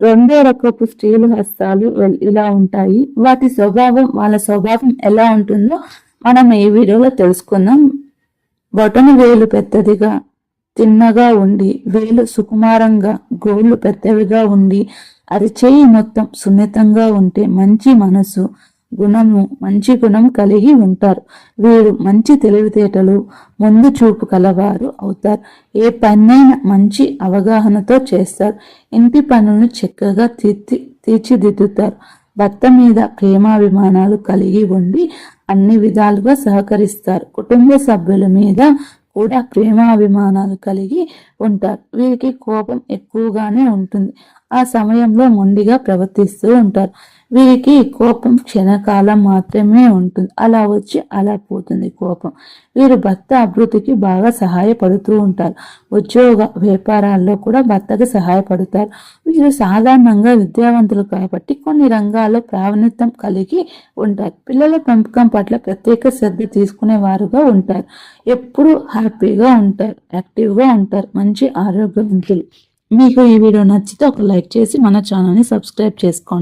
రెండో రకపు స్త్రీలు హస్తాలు ఇలా ఉంటాయి. వాటి స్వభావం వాళ్ళ స్వభావం ఎలా ఉంటుందో మనం ఈ వీడియోలో తెలుసుకుందాం. బొటన వేలు పెద్దదిగా తిన్నగా ఉండి వేలు సుకుమారంగా గోళ్ళు పెద్దవిగా ఉండి అరిచేయి మొత్తం సున్నితంగా ఉంటే మంచి మనసు. గుణము మంచి గుణం కలిగి ఉంటారు. వీరు మంచి తెలివితేటలు ముందు చూపు కలవారు అవుతారు. ఏ పనైనా మంచి అవగాహనతో చేస్తారు. ఇంటి పనులను చక్కగా తీర్చి తీర్చిదిద్దుతారు. భర్త మీద ప్రేమాభిమానాలు కలిగి ఉండి అన్ని విధాలుగా సహకరిస్తారు. కుటుంబ సభ్యుల మీద కూడా ప్రేమాభిమానాలు కలిగి ఉంటారు. వీరికి కోపం ఎక్కువగానే ఉంటుంది. ఆ సమయంలో మొండిగా ప్రవర్తిస్తూ ఉంటారు. వీరికి కోపం క్షణకాలం మాత్రమే ఉంటుంది. అలా వచ్చి అలా పోతుంది కోపం. వీరు భర్త అభివృద్ధికి బాగా సహాయపడుతూ ఉంటారు. ఉద్యోగ వ్యాపారాల్లో కూడా భర్తకు సహాయపడతారు. వీరు సాధారణంగా విద్యావంతులు కాబట్టి కొన్ని రంగాల్లో ప్రావీణ్యతం కలిగి ఉంటారు. పిల్లల పెంపకం పట్ల ప్రత్యేక శ్రద్ధ తీసుకునే వారుగా ఉంటారు. ఎప్పుడు హ్యాపీగా ఉంటారు. యాక్టివ్గా ఉంటారు. మంచి ఆరోగ్యవంతులు. మీకు ఈ వీడియో నచ్చితే ఒక లైక్ చేసి మన ఛానల్ని సబ్స్క్రైబ్ చేసుకోండి.